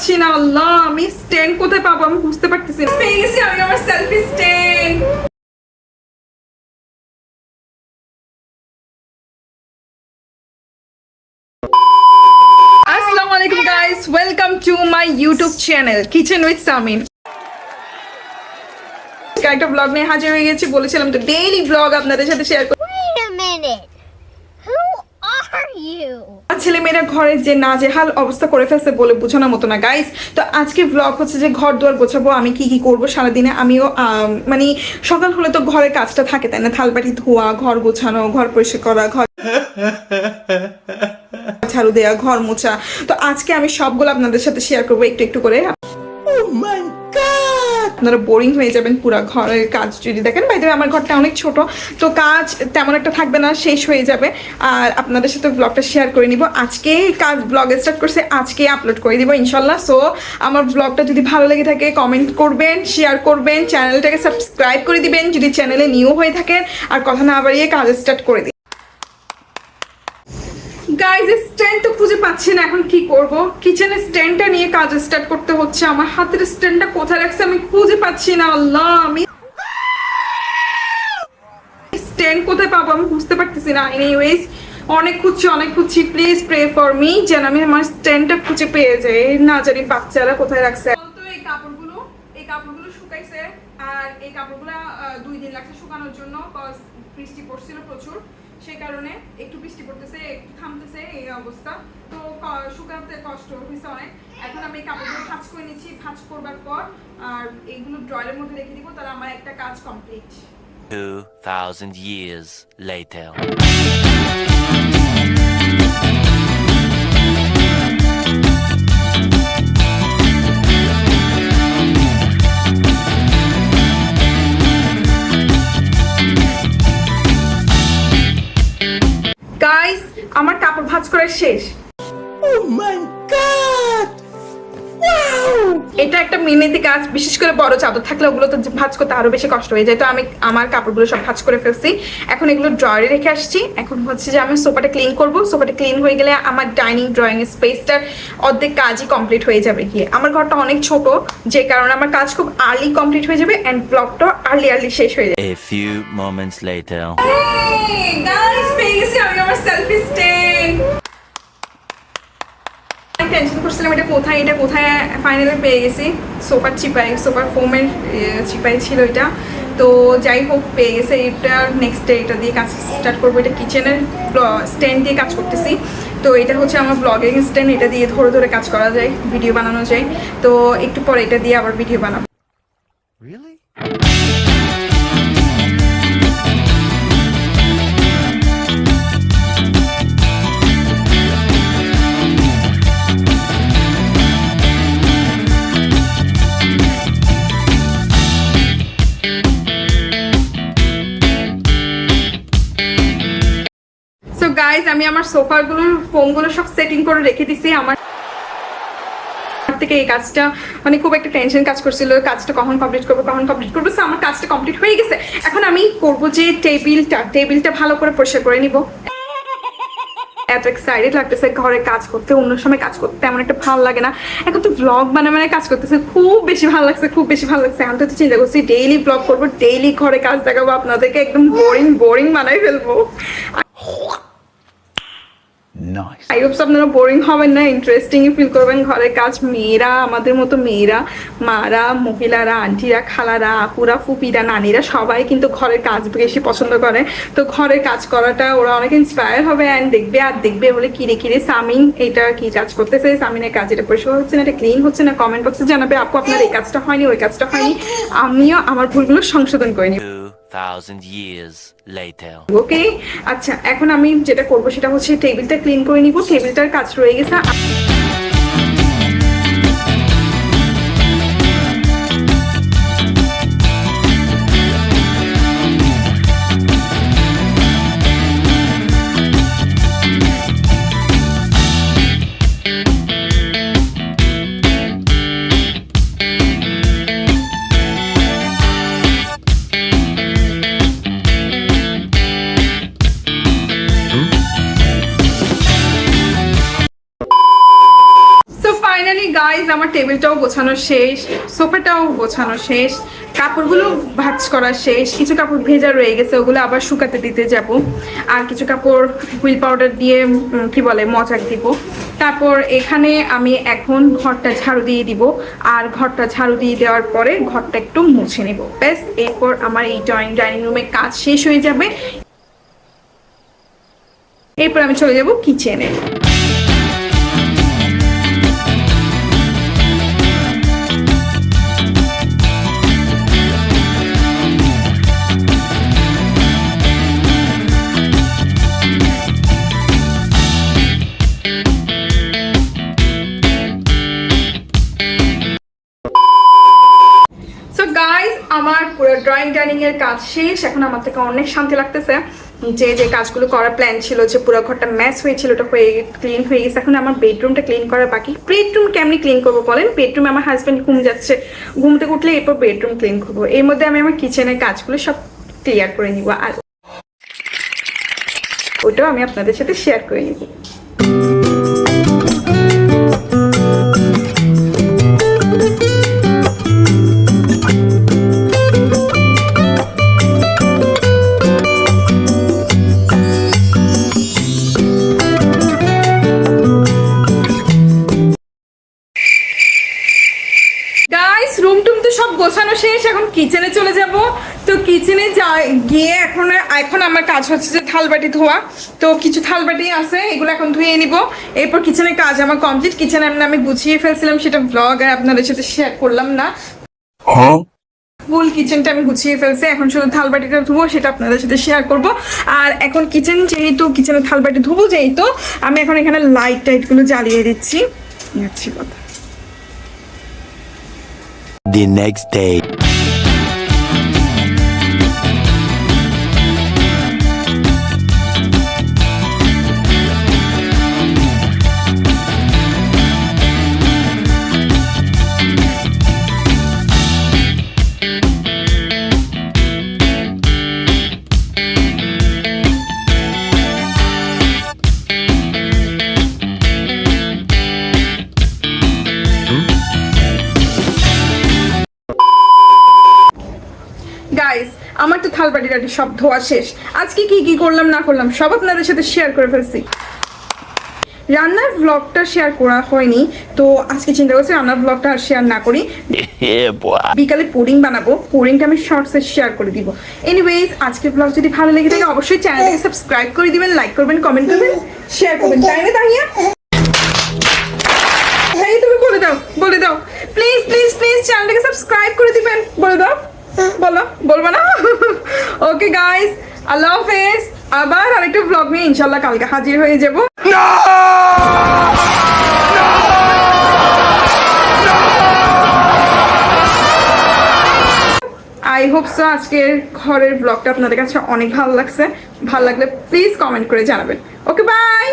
পাচ্ছি না আল্লাহ আমি স্ট্যান্ড কোথায় পাবো? আমি বুঝতে পারতেছি না। পেয়ে গেছি আমি আমার সেলফি স্ট্যান্ড আসসালামু আলাইকুম guys welcome to my YouTube channel kitchen with Samin একটা ব্লগ নিয়ে হাজির হয়ে গেছি বলেছিলাম তো ডেইলি ব্লগ আপনাদের সাথে শেয়ার Wait ছেলে মেয়েরা ঘরের যে অবস্থা করে ফেলছে বলে বোঝানোর মতো না গাইস তো আজকে ব্লগ হচ্ছে যে ঘর দুয়ার গোছাবো আমি কি কি করব সারাদিনে? আমিও আম, মানে সকাল হলে তো ঘরে কাজটা থাকে তাই না? থালবাটি ধোয়া ঘর গোছানো ঘর পরিষ্কার করা ঘর ঝাড়ু দেওয়া ঘর মোছা। তো আজকে আমি সবগুলো আপনাদের সাথে শেয়ার করব একটু একটু করে। আপনারা বোরিং হয়ে যাবেন পুরো ঘরের কাজ যদি দেখেন বাইরে আমার ঘরটা অনেক ছোট, তো কাজ তেমন একটা থাকবে না, শেষ হয়ে যাবে। আর আপনাদের সাথে ব্লগটা শেয়ার করে নিব। আজকে কাজ ব্লগ স্টার্ট করছে, আজকে আপলোড করে দিব ইনশাল্লাহ। সো আমার ব্লগটা যদি ভালো লেগে থাকে কমেন্ট করবেন শেয়ার করবেন চ্যানেলটাকে সাবস্ক্রাইব করে দিবেন। যদি চ্যানেলে নিউ হয়ে থাকেন, আর কথা না বাড়িয়ে কাজ স্টার্ট করে দিন গাইজ স্ট্যান্ড তো খুঁজে পাচ্ছি না, এখন কি করব? কিচেনের স্ট্যান্ডটা নিয়ে কাজ স্টার্ট করতে হচ্ছে, আমার হাতের স্ট্যান্ডটা কোথায় রাখছে আমি খুঁজে পাচ্ছি না, আল্লাহ, আমি স্ট্যান্ড কোথায় পাবো আমি বুঝতে পারতেছি না। এনিওয়েজ অনেক খুঁজছি অনেক খুঁজছি প্লিজ প্রে ফর মি যেন আমি আমার স্ট্যান্ডটা খুঁজে পেয়ে যাই। না জানি বাচ্চারা কোথায় রাখছে। তো এই কাপড়গুলো এই কাপড়গুলো শুকাইছে, আর এই কাপড়গুলো দুই দিন লাগছে শুকানোর জন্য বৃষ্টি পড়ছিল প্রচুর। সেই কারণে একটু বৃষ্টি পড়তেছে একটু থামতেছে এই অবস্থা। তো শুকাতে কষ্ট হয়েছে অনেক। এখন আমি কাপড়গুলো ভাঁজ করে নিচ্ছি ভাঁজ করবার পর আর এইগুলো ড্রয়ের মধ্যে রেখে দিব তাহলে আমার একটা কাজ কমপ্লিট। 2,000 years later. গাইস আমার কাপড় ভাঁজ করা শেষ। এটা একটা মিনিতি কাজ বিশেষ করে বড় চাদর থাকলে ওগুলো তো ভাঁজ করতে আরও বেশি কষ্ট হয়ে যায়। তো আমি আমার কাপড়গুলো সব ভাঁজ করে ফেলছি। এখন এগুলো ড্রয়ারে রেখে আসছি। এখন হচ্ছে যে আমি সোফাটা ক্লিন করব। সোফাটা ক্লিন হয়ে গেলে আমার ডাইনিং ড্রয়িং স্পেসটার অর্ধেক কাজই কমপ্লিট হয়ে যাবে গিয়ে। আমার ঘরটা অনেক ছোট যে কারণে আমার কাজ খুব আর্লি কমপ্লিট হয়ে যাবে অ্যান্ড ব্লগটা আর্লি আর্লি শেষ হয়ে যাবে। A few moments later গেছি আমি আমার সেলফি স্ট্যান্ড করছিলাম এটা কোথায় এটা কোথায় ফাইনালি পেয়ে গেছি? সোফার চিপাই সোফার ফোমের চিপাই ছিল এটা। তো যাই হোক, পেয়ে গেছে এটা। নেক্সট ডে এটা দিয়ে কাজ স্টার্ট করব। এটা কিচেনের স্ট্যান্ড দিয়ে কাজ করতেছি। তো এটা হচ্ছে আমার ব্লগিং স্ট্যান্ড এটা দিয়ে ধরে ধরে কাজ করা যায় ভিডিও বানানো যায়। তো একটু পরে এটা দিয়ে আবার ভিডিও বানাবো। গাইজ আমি আমার সোফাগুলোর ফোমগুলো সব সেটিং করে রেখে দিছি। আমার থেকে এই কাজটা মানে খুব একটা টেনশন কাজ করছিল কাজটা কখন কমপ্লিট করব কখন কমপ্লিট করব। So, আমার কাজটা কমপ্লিট হয়ে গেছে। এখন আমি করব যে টেবিলটা টেবিলটা ভালো করে পরিষ্কার করে নিব। এত এক্সাইটেড লাগতেছে ঘরে কাজ করতে অন্য সময় কাজ করতে তেমন একটা ভালো লাগে না। এখন তো ব্লগ বানায় মানে কাজ করতেছে খুব বেশি ভালো লাগছে খুব বেশি ভালো লাগছে। আমি তো চিন্তা করছি ডেইলি ব্লগ করব ডেইলি ঘরে কাজ দেখাবো আপনাদেরকে একদম বোরিং বোরিং বানাই ফেলব। Nice. আই হোপস আপনারা বোরিং হবেন না ইন্টারেস্টিং ফিল করবেন ঘরের কাজ মেয়েরা আমাদের মতো মেয়েরা মারা মহিলারা আন্টিরা খালারা আপুরা ফুপিরা নানিরা সবাই কিন্তু ঘরের কাজ বেশি পছন্দ করে। তো ঘরের কাজ করাটা ওরা অনেক ইন্সপায়ার হবে অ্যান্ড দেখবে আর দেখবে বলে কিরে কিরে সামিন এটা কি কাজ করতেছে? সামিনের কাজ এটা পরিষ্কার হচ্ছে না এটা ক্লিন হচ্ছে না? কমেন্ট বক্সে জানাবে আপু আপনার এই কাজটা হয়নি ওই কাজটা হয়নি। আমিও আমার ভুলগুলো সংশোধন করে নিই 2,000 years later. ওকে আচ্ছা এখন আমি যেটা করব সেটা হচ্ছে টেবিলটা ক্লিন করে নিব টেবিলটার কাজ রয়ে গেছে আমার টেবিলটাও গোছানো শেষ, সোফাটাও গোছানো শেষ, কাপড়গুলো ভাজ করা শেষ, কিছু কাপড় ভেজা রয়ে গেছে, ওগুলো আবার শুকাতে দিতে যাব। আর কিছু কাপড় হুইল পাউডার দিয়ে কি বলে মজাক দিব। তারপর এখানে আমি এখন ঘরটা ঝাড়ু দিয়ে দিব। আর ঘরটা ঝাড়ু দিয়ে দেওয়ার পরে ঘরটা একটু মুছে নেব। ব্যাস, এরপর আমার এই ড্রয়িং ডাইনিং রুমে কাজ শেষ হয়ে যাবে। এরপর আমি চলে যাব কিচেনে ড্রয়িং ডাইনিং এর কাজ শেষ, এখন আমার থেকে অনেক শান্তি লাগতেছে। যে যে কাজগুলো করার প্ল্যান ছিল, যে পুরো ঘরটা ম্যাচ হয়েছিল, ওটা হয়ে ক্লিন হয়ে গেছে, এখন আমার বেডরুমটা ক্লিন করা বাকি। বেডরুম কেমনি ক্লিন করব বলেন? বেডরুমে আমার হাজব্যান্ড ঘুম যাচ্ছে। ঘুম থেকে উঠলে এরপর বেডরুম ক্লিন করব। এর মধ্যে আমি আমার কিচেনের কাজগুলো সব ক্লিয়ার করে নিব। আর ওটাও আমি আপনাদের সাথে শেয়ার করে নিব। শেষ এখন কিচেনে চলে যাব। তো কিচেনে যা গিয়ে এখন এখন আমার কাজ হচ্ছে যে থালবাটি ধোয়া। তো কিছু থালবাটি আছে এগুলো এখন ধুয়ে নিব। এরপর কিচেনের কাজ আমার কমপ্লিট কিচেনে আমি গুছিয়ে ফেলছিলাম সেটা ব্লগ আর আপনাদের সাথে শেয়ার করলাম না। ফুল কিচেনটা আমি গুছিয়ে ফেলছি। এখন শুধু থালবাটিটা ধুবো সেটা আপনাদের সাথে শেয়ার করব। আর এখন কিচেন যেহেতু কিচেনে থালবাটি ধুবো যেহেতু আমি এখন এখানে লাইট টাইটগুলো জ্বালিয়ে দিচ্ছি। হচ্ছে কথা। The next day. থালবাটি টাটি সব ধোয়া শেষ। আজকে কি কি করলাম না করলাম সব আপনাদের সাথে শেয়ার করে ফেলছি। রান্নার ব্লগটা শেয়ার করা হয়নি তো আজকে চিন্তা করছি রান্নার ব্লগটা আর শেয়ার না করি। বিকালে পুডিং বানাবো পুডিংটা আমি শর্টসে শেয়ার করে দিব। এনিওয়েজ আজকের ব্লগ যদি ভালো লেগে থাকে অবশ্যই চ্যানেলটাকে সাবস্ক্রাইব করে দিবেন লাইক করবেন কমেন্ট করবেন শেয়ার করবেন। তাই না তাহিয়া তাই তুমি বলে দাও বলে দাও। প্লিজ প্লিজ প্লিজ চ্যানেলটাকে সাবস্ক্রাইব করে দিবেন। বলে দাও। বলো বলব না? ওকে গাইস আল্লাহ হাফেজ আবার আরেকটা ব্লগ নিয়ে ইনশাল্লাহ কালকে হাজির হয়ে যাব। আই হোপ সো আজকের ঘরের ব্লগটা আপনাদের কাছে অনেক ভালো লাগছে। ভালো লাগলে প্লিজ কমেন্ট করে জানাবেন। Okay bye